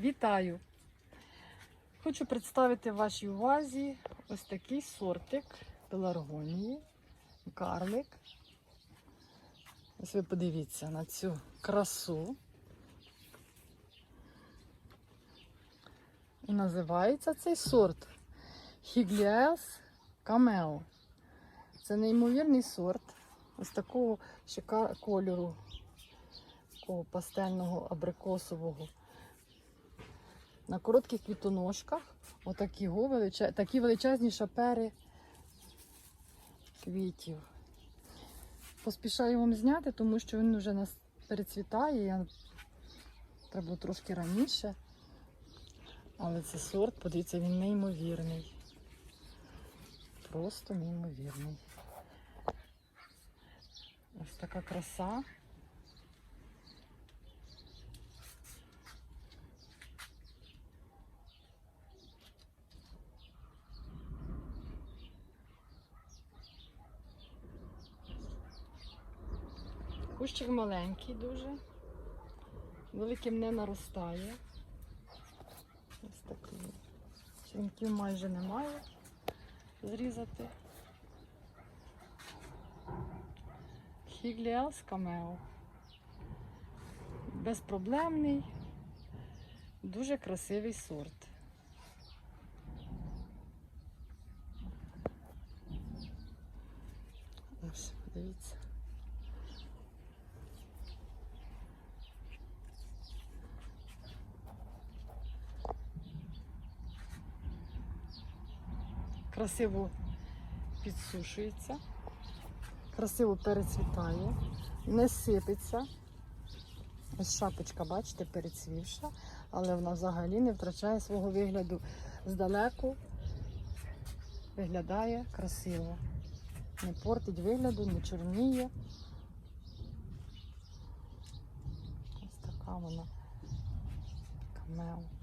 Вітаю! Хочу представити вашій увазі ось такий сортик пеларгонії, карлик. Ось ви подивіться на цю красу. І називається цей сорт Higlias Cameo. Це неймовірний сорт ось такого кольору, такого пастельного абрикосового. На коротких квітоножках отакі го такі величезні шапери квітів. Поспішаю вам зняти, тому що він вже нас перецвітає. Я... Треба було трошки раніше. Але це сорт, подивіться, він неймовірний. Просто неймовірний. Ось така краса. Кущик маленький дуже. Великим не наростає. Ось такий. Черенків майже немає зрізати. Хігліас камео. Безпроблемний, дуже красивий сорт. Ось, дивіться. Красиво підсушується, красиво перецвітає, не сипеться. Ось шапочка, бачите, перецвівша, але вона взагалі не втрачає свого вигляду. Здалеку виглядає красиво. Не портить вигляду, не чорніє. Ось така вона камео.